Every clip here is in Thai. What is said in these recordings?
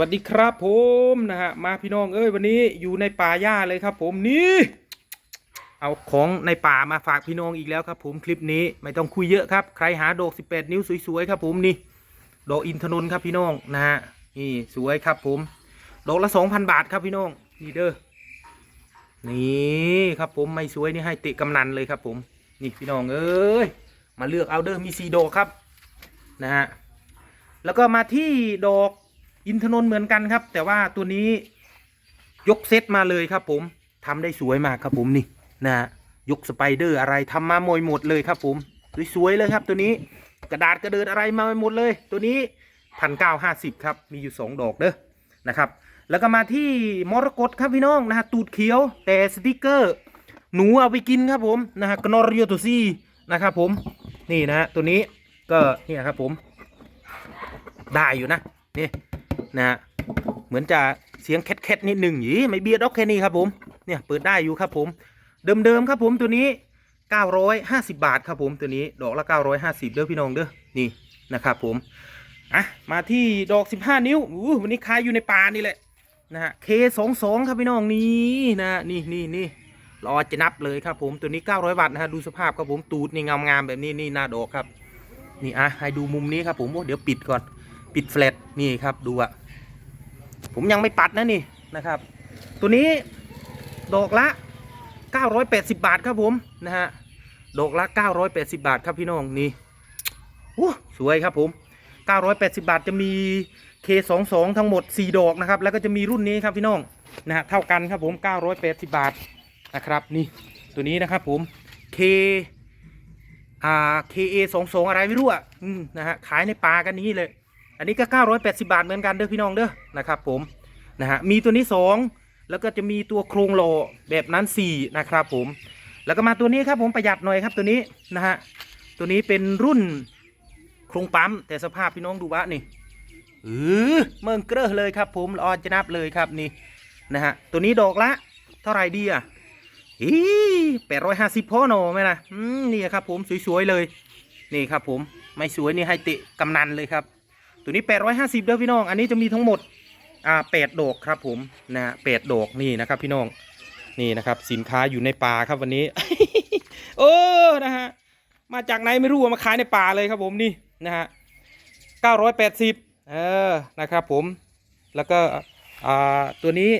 วัสดีครับผมนะฮะมาพี่น้องเอ้ยวันนี้อยู่ในป่าหญ้าเลยครับ ผมนี่เอาของในป่ามาฝากพี่น้องอีกแล้วครับ ผมคลิปนี้ไม่ต้องคุยเยอะครับใครหาดอก 18 นิ้วสวยๆครับผมนี่ดอกอินทนนท์ครับพี่น้องนะฮะนี่สวยครับผมดอกละ 2,000 บาทครับพี่น้องนี่เด้อนี่ครับผมไม่สวยนี่ให้ติกำนันเลยครับผมนี่พี่น้องเอ้ยมาเลือกเอาเด้อมีสีดอกครับนะฮะแล้วก็มาที่ดอก อินทนนท์เหมือนกันครับ แต่ว่าตัวนี้ยกเซตมาเลยครับ ผมทำได้สวยมากครับผมนี่นะฮะยกสไปเดอร์อะไรทำมาหมดหมดเลยครับ ผมสวยๆเลยครับ ตัวนี้กระดาษกระเดินอะไรมาหมดเลย ตัวนี้พันเก้าห้าสิบครับ มีอยู่สองดอกเด้อนะครับแล้วก็มาที่มรกตครับพี่น้องนะฮะตูดเขียวแต่สติกเกอร์ หนูเอาไปกินครับผมนะฮะกนอริโยโตซี่นะครับผมนี่นะฮะตัวนี้ก็เนี่ยครับผมได้อยู่นะนี่ นะฮะเหมือนจะเสียงแคทๆนิดหนึ่งยีไม่เบียดออกแค่นี้ครับผมเนี่ยเปิดได้อยู่ครับผม เดิมๆครับผมตัวนี้ 950 บาทครับผมตัวนี้ดอกละ 950 เด้อพี่น้องเด้อนี่นะครับผมอะมาที่ดอก 15 นิ้วอู้วันนี้ขายอยู่ในป่านี่แหละนะฮะ K22 ครับพี่น้องนี่นะนี่นี่นี่รอจะนับเลยครับผมตัวนี้ 900 บาทนะฮะดูสภาพครับผมตูดนี่งามๆแบบนี้นี่หน้าดอกครับนี่อะให้ดูมุมนี้ครับผมเดี๋ยวปิดก่อน ปิดแฟลตนี่ครับดูอะผมยังไม่ปัดนะนี่นะครับ ตัวนี้ดอกละ 980 บาทครับผมนะฮะดอกละ 980 บาทครับพี่น้องนี่โอ้สวยครับผม 980 บาทจะมี K22 ทั้งหมด 4 ดอกนะครับ แล้วก็จะมีรุ่นนี้ครับพี่น้องนะฮะเท่ากันครับผม 980 บาทนะครับนี่ตัวนี้นะครับผม K อ่า KA 2 2 อะไรไม่รู้อะนะฮะขายในป่ากันนี้เลย อันนี้ก็ 980 บาทเหมือนกันเด้อพี่น้องเด้อนะครับผมนะฮะมีตัวนี้ 2 แล้วก็จะมีตัวโครงโลแบบนั้น 4 นะครับผม แล้วก็มาตัวนี้ครับผมประหยัดหน่อยครับตัวนี้นะฮะตัวนี้เป็นรุ่นโครงปั๊มแต่สภาพพี่น้องดูวะนี่เออเมืองเกลือเลยครับผมรอจะนับเลยครับนี่นะฮะตัวนี้ดอกละ เท่าไหร่ดีอะอีแปดร้อยห้าสิบพ่อหนอไหมล่ะอืมนี่ครับผมสวยๆเลย นี่ครับผมไม่สวยนี่ให้ติกำนันเลยครับ ตัวนี้ 850เด้อพี่น้อง อันนี้จะมีทั้งหมดอ่า8ดอกครับผมนะฮะ8ดอกนี่นะครับ พี่น้องนี่นะครับ สินค้าอยู่ในป่าครับวันนี้ โอ้นะฮะมาจากไหนไม่รู้อะมาขายในป่าเลยครับผมนี่นะฮะ980เออนะครับผมแล้วก็อ่าตัวนี้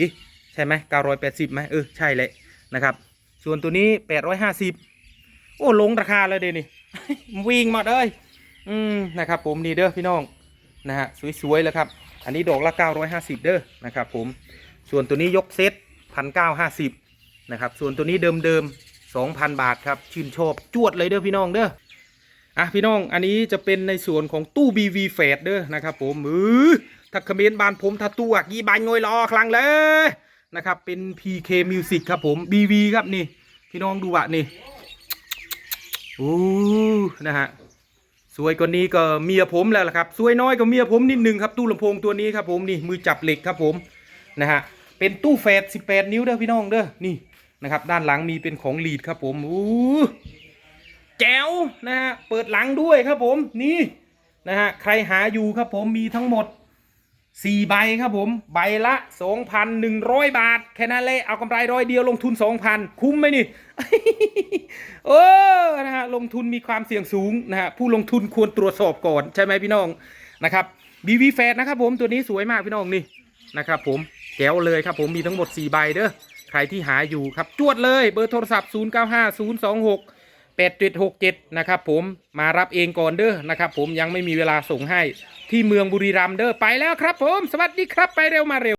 ยี่ใช่ไหม980ไหมเออใช่เลยนะครับ ส่วนตัวนี้850โอ้ลงราคาเลยเดี๋ยวนี้วิ่งมาเลย อืมนะครับผมนี่เด้อพี่น้องนะฮะสวยๆเลยครับ อันนี้ดอกละ 950 เด้อนะครับผมส่วนตัวนี้ยกเซต1,950นะครับส่วนตัวนี้เดิมๆ 2,000 บาทครับชื่นชอบจวดเลยเด้อพี่น้องเด้ออะพี่น้องอันนี้จะเป็นในส่วนของตู้ BV เฟดเด้อนะครับผมมือถ้าคอมเขมนต์บานผมถ้าตู้อักยีบานงอยรอครั้งเลยนะครับเป็น PK Music ครับผม BV ครับนี่ พี่น้องดูอะนี่โอ้นะฮะ สวยกว่านี้ก็เมียผมแล้วล่ะครับสวยน้อยก็เมียผมนิดนึงครับตู้ลำโพงตัวนี้ครับผมนี่มือจับเหล็กครับผมนะฮะเป็นตู้เฟส18 นิ้วเด้อพี่น้องเด้อนี่นะครับด้านหลังมีเป็นของลีดครับผมอู้แจ๋วนะฮะเปิดหลังด้วยครับผมนี่นะฮะใครหาอยู่ครับผมมีทั้งหมด สี่ใบครับผม ใบละ 2,100 บาท แค่นั้นเลยเอากำไรร้อยเดียวลงทุน 2,000 คุ้มไหมนี่เออนะฮะลงทุนมีความเสี่ยงสูงนะฮะผู้ลงทุนควรตรวจสอบก่อน ใช่ไหมพี่น้องนะครับบีวีแฟนะครับผมตัวนี้สวยมากพี่น้องนี่นะครับผมแก้วเลยครับผมมีทั้งหมด 4 ใบเด้อใครที่หาอยู่ครับจวดเลยเบอร์โทรศัพท์ 095026 8767 นะครับผมมารับเองก่อนเด้อนะครับผมยังไม่มีเวลาส่งให้ที่เมืองบุรีรัมย์เด้อไปแล้วครับผม สวัสดีครับไปเร็วมาเร็ว